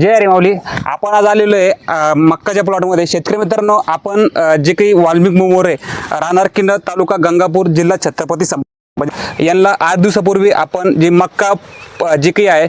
जय हरी माऊली. आपण आज आलेलो आहे मक्काच्या प्लॉटमध्ये. शेतकरी मित्रांनो आपण जे काही वाल्मिक मोमोरे राहणार किन्नर तालुका गंगापूर जिल्हा छत्रपती संभाजी. म्हणजे यांना आठ दिवसापूर्वी आपण जे मक्का जे काही आहे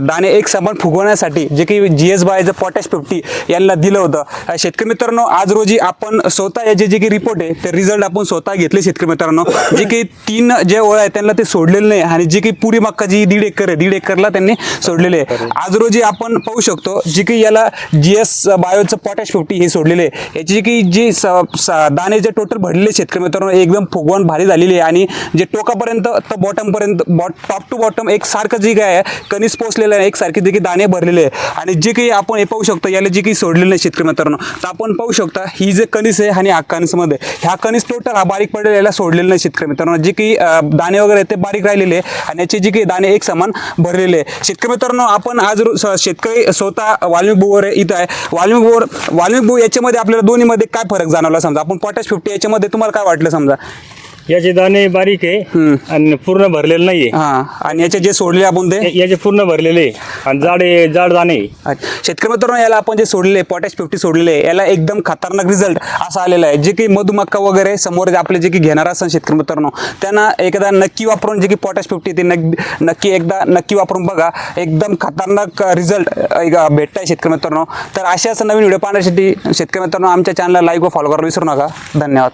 दाणे एक समान फुगवण्यासाठी जे काही जी एस बायचं पोटॅश फिफ्टी यांना दिलं होतं. शेतकरी मित्रांनो आज रोजी आपण स्वतः याचे जे काही रिपोर्ट आहे ते रिझल्ट आपण स्वतः घेतले शेतकरी मित्रांनो. जे काही तीन जे ओळ आहे त्यांना ते सोडलेलं नाही आणि जे काही पुरी मक्का जी दीड एकर आहे दीड एकरला त्यांनी सोडलेले आहे. आज रोजी आपण पाहू शकतो जी काही याला जी एस बायोचं पोटॅश फिफ्टी हे सोडलेले आहे. याची जी काही जी स- स- दाणे जे टोटल भरलेले शेतकरी मित्रांनो एकदम फुगवण भारी झालेली आहे आणि जे टोकापर्यंत तर बॉटमपर्यंत बॉट टॉप टू बॉटम एक सारखं जे काय आहे कणीस पोचलेलं आहे एकसारखे जे काही दाणे भरलेले आहे. आणि जे काही आपण हे पाहू शकतो याला जे काही सोडलेलं नाही शेतकरी मित्रांनो. तर आपण पाहू शकता ही जे कणीस आहे आणि हा कणीसमध्ये ह्या कणीस टोटल हा बारीक पडलेला याला सोडलेलं नाही शेतकरी मित्रांनो. जे काही दाणे वगैरे ते बारीक राहिलेले आहे. आणि याचे जे काही दाणे एक समान भरलेले आहे. शेतकरी मित्रांनो आपण आज शेतकरी स्वतः वाल्मिक बुवर इथं आहे. वाल्मिक बुवर वाल्मिक बुवर याच्यामध्ये आपल्याला दोन्हीमध्ये काय फरक जाणवला समजा? आपण पॉटॅश फिफ्टी याच्यामध्ये तुम्हाला काय वाटलं समजा? याचे दाणे बारीक आहे आणि पूर्ण भरलेले नाहीये. हा आणि याचे जे सोडले आपण ते? या- याचे पूर्ण भरलेले आहे. आणि जाड आहे- जाड दाणे आहे. अच्छा. शेतकरी मित्रांनो याला आपण जे सोडलेले पोटॅश फिफ्टी सोडलेले आहे, याला एकदम खतरनाक रिझल्ट असा आलेला आहे. जे काही मधुमक्का वगैरे समोर जे आपले जे काही घेणार असतात शेतकरी मित्रांनो त्यांना एकदा नक्की वापरून जे की पोटॅश फिफ्टी ते नक- नक्की एकदा नक्की वापरून बघा. एकदम खतरनाक रिझल्ट भेटत आहे शेतकरी मित्रांनो. तर अशाच नवीन व्हिडिओ पाहण्यासाठी शेतकरी मित्रांनो आमच्या चॅनलला लाईक व फॉलो करायला विसरू नका. धन्यवाद.